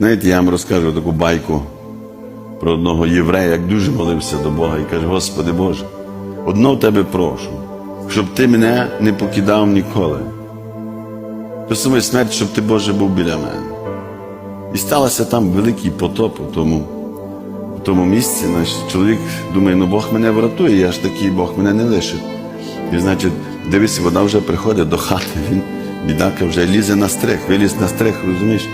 Знаєте, я вам розкажу таку байку про одного єврея, як дуже молився до Бога і каже: Господи Боже, одно тебе прошу, щоб ти мене не покидав ніколи. До самої смерті, щоб ти, Боже, був біля мене. І сталося там великий потоп у тому, у тому місці. Наш чоловік думає, ну Бог мене врятує, я ж такий Бог мене не лишить. І значить, дивись, вода вже приходить до хати, він, бідака, вже лізе на стрих, виліз на стрих, розумієш?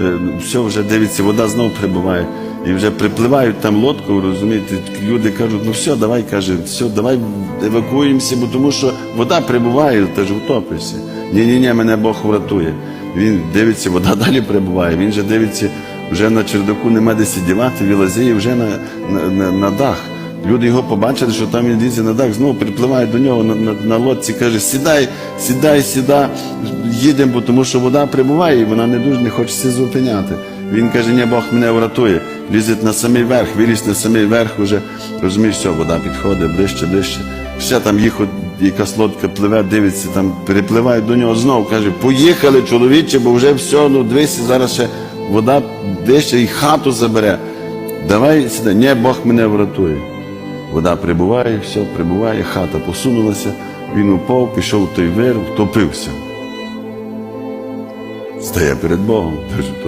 Е, Все вже дивиться, вода знов прибуває. І вже припливають там лодку, розумієте, люди кажуть, ну все, давай, каже, все, давай евакуємося, бо тому що вода прибуває, ти ж втопишся. Ні-ні-ні, мене Бог врятує. Він дивиться, вода далі прибуває, він же дивиться, вже на чердаку нема де сидівати, вилазіє вже на, на, на, на дах. Люди його побачили, що там він лізе на дах, знову припливають до нього на, на, на лодці, каже, сідай, сідай, сідай, їдемо, тому що вода прибуває, і вона не дуже не хочеться зупиняти. Він каже, ні, Бог мене врятує. Лізить на самий верх, виліз на самий верх уже, розумієш, все, вода підходить ближче, ближче. Ще там їх от якась лодка пливе, дивиться, там перепливають до нього знову, каже, поїхали, чоловіче, бо вже все, ну дивися, зараз ще вода десь і хату забере. Давай сюди, ні, Бог мене врятує. Вода прибуває, все, прибуває, хата посунулася, він упав, пішов той вир, втопився. Стає перед Богом,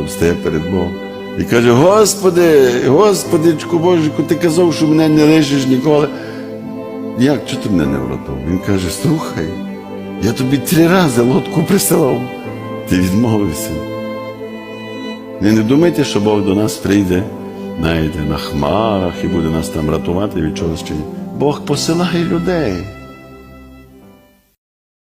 стає перед Богом. І каже: Господи, Господичку Божику, ти казав, що мене не лишиш ніколи. Як, чого ти мене не врятував? Він каже, слухай, я тобі три рази лодку присилав, ти відмовився. Не думайте, що Бог до нас прийде, знаєте, на хмарах і буде нас там рятувати від чогось чи ні. Бог посилає людей.